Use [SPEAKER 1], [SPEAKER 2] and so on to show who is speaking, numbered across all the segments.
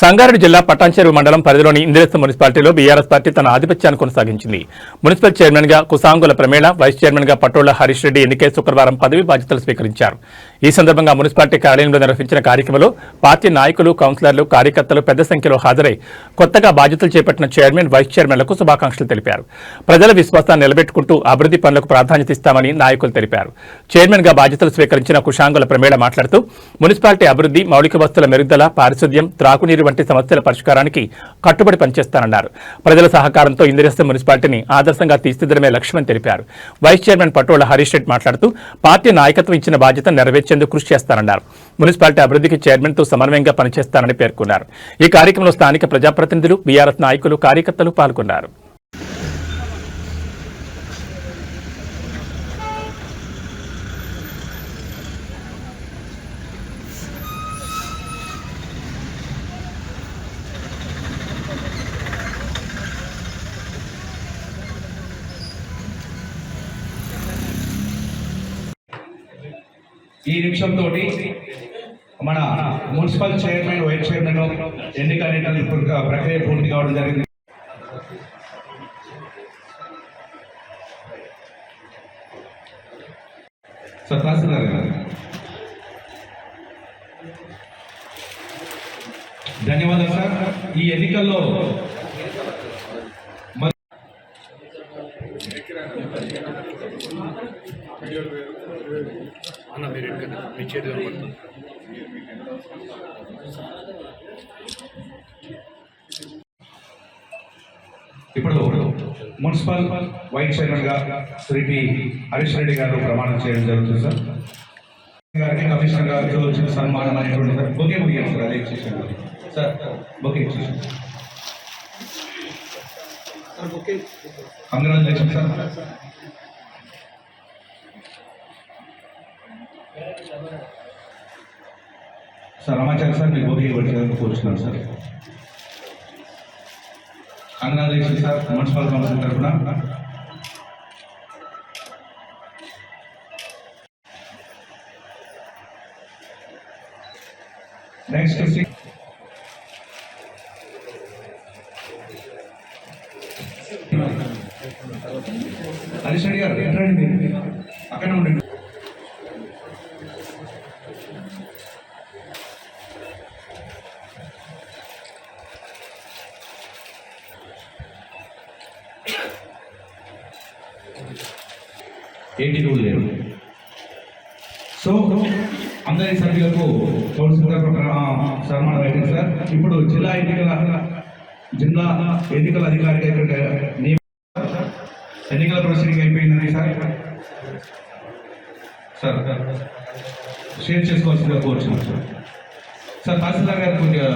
[SPEAKER 1] సంగారెడ్డి జిల్లా పటాన్చెరు మండలం పరిధిలోని ఇందిరస్త మున్సిపాలిటీలో బీఆర్ఎస్ పార్టీ తన ఆధిపత్యాన్ని కొనసాగించింది. మున్సిపల్ చైర్మన్గా కుసాంగుల ప్రమేళ వైస్ చైర్మన్గా పట్టోళ్ళ హరీష్ రెడ్డి ఎన్నికై శుక్రవారం పదవి బాధ్యతలు స్వీకరించారు. ఈ సందర్భంగా మున్సిపాలిటీ కార్యాలయంలో నిర్వహించిన కార్యక్రమంలో పార్టీ నాయకులు కౌన్సిలర్లు కార్యకర్తలు పెద్ద సంఖ్యలో హాజరై కొత్తగా బాధ్యతలు చేపట్టిన చైర్మన్ వైస్ చైర్మన్లకు శుభాకాంక్షలు తెలిపారు. ప్రజల విశ్వాసాన్ని నిలబెట్టుకుంటూ అభివృద్ధి పనులకు ప్రాధాన్యత ఇస్తామని నాయకులు తెలిపారు. చైర్మన్గా బాధ్యతలు స్వీకరించిన కుషాంగుల ప్రమేళ మాట్లాడుతూ మున్సిపాలిటీ అభివృద్ధి మౌలిక వస్తువుల మెరుగుదల పారిశుద్ధ్యం త్రాగునీరు వంటి సమస్యల పరిష్కారానికి కట్టుబడి పనిచేస్తానన్నారు. ప్రజల సహకారంతో ఇందిరస్త మున్సిపాలిటీని ఆదర్శంగా తీర్చిదిద్దడమే లక్ష్యమని తెలిపారు. వైస్ చైర్మన్ పటోళ్ళ హరీష్ రెడ్డి మాట్లాడుతూ పార్టీ నాయకత్వం ఇచ్చిన బాధ్యత నెరవేర్చేందుకు కృషి చేస్తానన్నారు. మున్సిపాలిటీ అభివృద్ధికి చైర్మన్తో సమన్వయంగా పనిచేస్తానని పేర్కొన్నారు. ఈ కార్యక్రమంలో స్థానిక ప్రజాప్రతినిధులు బీఆర్ఎస్ నాయకులు కార్యకర్తలు పాల్గొన్నారు.
[SPEAKER 2] ఈ నిమిషంతో మన మున్సిపల్ చైర్మన్ వైస్ చైర్మన్ ఎన్నిక అనేటువంటి ఇప్పుడు ప్రక్రియ పూర్తి కావడం జరిగింది సార్ తహసీల్దార్ గారు ధన్యవాదాలు సార్ ఈ ఎన్నికల్లో మరి
[SPEAKER 3] అన్న మీరు ఎక్కడ మీ చేతి కనబడుతుంది?
[SPEAKER 2] ఇప్పుడు మున్సిపల్ వైస్ చైర్మన్గా శ్రీ పి హరీష్ రెడ్డి గారు ప్రమాణం చేయడం జరుగుతుంది సార్. గారికి కమిషనర్ గారికి వచ్చిన సన్మానం అనేటువంటి సార్. Bouquet ముగియాలి sir. అదే ఇచ్చేసాను సార్ బొకే ఇచ్చేసాను congratulation sir. Sir Ramachari sir మీకు బొకే ఇవ్వడానికి కూర్చున్నాను sir. Congratulation sir municipal council తరఫున. నెక్స్ట్ హరీష్ రెడ్డి గారు ఎట్రండి మీరు అక్కడే ఉండండి? ఎయిటీ టూ లేదు. సో అందరి సభ్యులకు కౌన్సిల్ తరఫున రైటింగ్ సార్. ఇప్పుడు జిల్లా ఎన్నికల జిల్లా ఎన్నికల అధికారి ఎన్నికల ప్రొసీడింగ్ అయిపోయిందని సార్. సార్ షేర్ చేసుకోవాల్సిందిగా కోరుచున్నాను సార్. సార్ తహసీల్దార్ గారు కొద్దిగా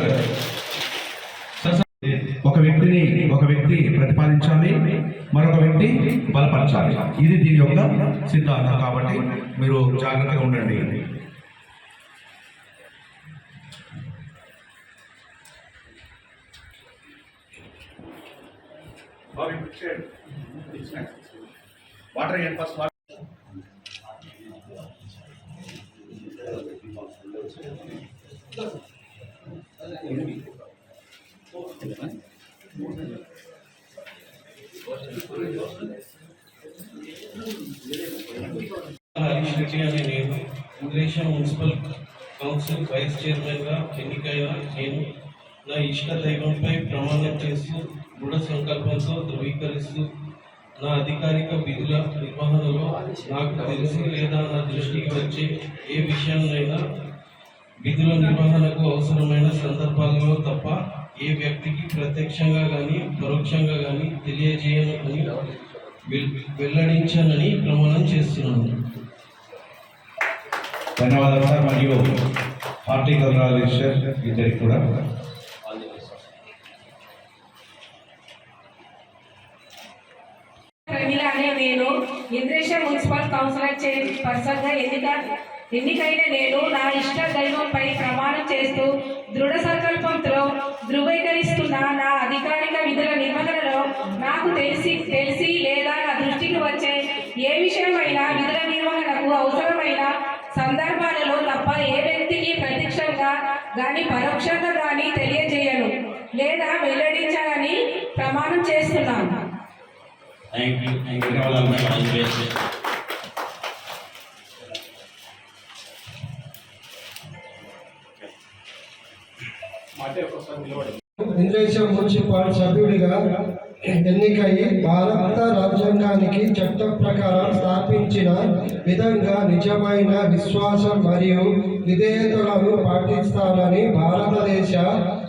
[SPEAKER 2] ఒక వ్యక్తిని ఒక వ్యక్తి ప్రతిపాదించాలి మరొక వ్యక్తి బలపరచాలి. ఇది దీని యొక్క సిద్ధాంతం. కాబట్టి మీరు జాగ్రత్తగా ఉండండి. వాటర్ ఫస్ట్
[SPEAKER 4] హరీష్ రెడ్డి అనే నేను ఇంగ్లీష్ మున్సిపల్ కౌన్సిల్ వైస్ చైర్మన్గా ఎన్నికైన నేను నా ఇష్ట దైవంపై ప్రమాణం చేస్తూ దృఢ సంకల్పంతో ధృవీకరిస్తూ నా అధికారిక విధుల నిర్వహణలో నాకు తెలిసి లేదా నా దృష్టికి వచ్చే ఏ విషయాన్నైనా విధుల నిర్వహణకు అవసరమైన సందర్భాలలో తప్ప ఏ వ్యక్తికి ప్రత్యక్షంగా కానీ పరోక్షంగా కానీ తెలియజేయనని వెల్- వెల్లడించానని ప్రమాణం చేస్తున్నాను.
[SPEAKER 2] ధన్యవాదాలు సార్ మరియు పార్టీ కంగ్రాచులేషన్ ఇద్దరికి కూడా.
[SPEAKER 5] ప్రమిళ అనే నేను ఇంద్రేశ్వర మున్సిపల్ కౌన్సిలర్ చైర్పర్సన్గా ఎన్నిక ఎన్నికైనా నేను నా ఇష్ట దైవంపై ప్రమాణం చేస్తూ దృఢ సంకల్పంతో ధృవీకరిస్తున్న నా అధికారిక విధుల నిర్వహణలో నాకు తెలిసి తెలిసి లేదా నా దృష్టికి వచ్చే ఏ విషయమైనా విధుల నిర్వహణకు అవసరమైన సందర్భాలలో తప్ప ఏ వ్యక్తికి ప్రత్యక్షంగా కానీ పరోక్షంగా కానీ తెలియజేయను
[SPEAKER 6] లేదా వెల్లడించాలని ప్రమాణం చేస్తున్నాను. ఆల్
[SPEAKER 7] మున్సిపల్ సభ్యుడిగా ఎన్నికై భారత రాజ్యాంగానికి చట్టం ప్రకారం స్థాపించిన విధంగా నిజమైన విశ్వాసం మరియు విధేయతలను పాటిస్తానని భారతదేశ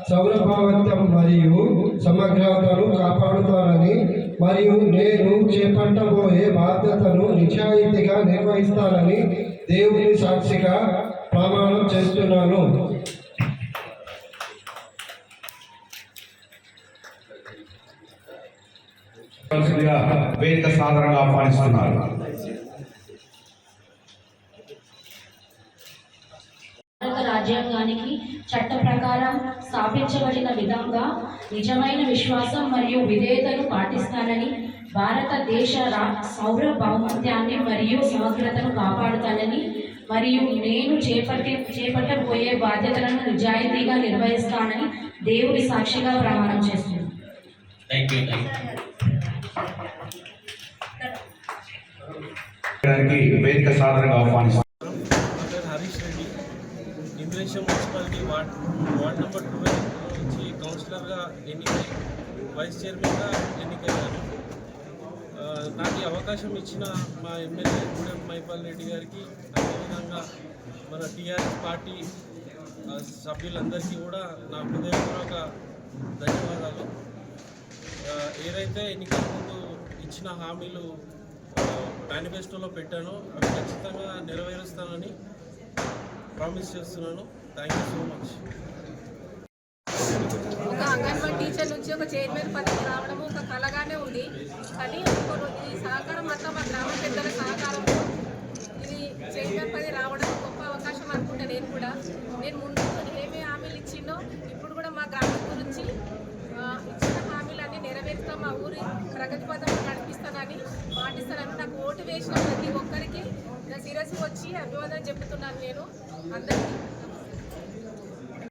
[SPEAKER 7] సౌరభావంతం మరియు సమగ్రతను కాపాడుతానని మరియు నేను చేపట్టబోయే బాధ్యతను నిజాయితీగా నిర్వహిస్తానని దేవుని సాక్షిగా ప్రమాణం చేస్తున్నాను.
[SPEAKER 2] వేదిక సాధారణంగా ఆహ్వానిస్తున్నారు
[SPEAKER 8] భారత రాజ్యాంగానికి చట్ట ప్రకారం స్థాపించబడిన విధంగా నిజమైన విశ్వాసం మరియు విధేయతను పాటిస్తానని భారతదేశ రా సార్వభౌమత్యాన్ని మరియు సమగ్రతను కాపాడుతానని మరియు నేను చేపట్టి చేపట్టబోయే బాధ్యతలను నిజాయితీగా నిర్వహిస్తానని దేవుడి సాక్షిగా ప్రమాణం చేస్తున్నాను.
[SPEAKER 6] థ్యాంక్
[SPEAKER 2] వేదిక సాధారణంగా ఆహ్వానిస్తున్నారు
[SPEAKER 9] Harish Reddy. Municipality ward ward number twelve నుంచి కౌన్సిలర్గా ఎన్నికై వైస్ చైర్మన్గా ఎన్నికయ్యాను. నాకు అవకాశం ఇచ్చిన మా ఎమ్మెల్యే గూడెం మైపాల్ రెడ్డి గారికి అదేవిధంగా మన టీఆర్ఎస్ పార్టీ సభ్యులందరికీ కూడా నా హృదయపూర్వక ధన్యవాదాలు. ఏదైతే ఎన్నికల ముందు ఇచ్చిన హామీలు మేనిఫెస్టోలో పెట్టాను. అవి ఖచ్చితంగా నెరవేరుస్తానని ప్రామిస్ చేస్తున్నాను. థ్యాంక్ యూ సో మచ్
[SPEAKER 10] ఒక అంగన్వాడీ టీచర్ నుంచి ఒక చైర్మన్ పదవి రావడం ఒక కలగానే ఉంది. కానీ ఒక ఈ సహకారం అంతా మా గ్రామ పెద్దల సహకారంతో ఇది చైర్మన్ పదవి రావడం గొప్ప అవకాశం అనుకుంటా నేను కూడా. నేను ముందు ఏమేమి హామీలు ఇచ్చిందో ఇప్పుడు కూడా మా గ్రామం గురించి ఇచ్చిన ఇచ్చిన హామీలన్నీ నెరవేరుస్తూ మా ఊరి ప్రగతి పథకం చేస్తానని మాటిస్తానని నాకు ఓటు వేసిన ప్రతి ఒక్కరికి నా శిరస్సు వచ్చి అభివాదం చెబుతున్నాను నేను అందరికీ.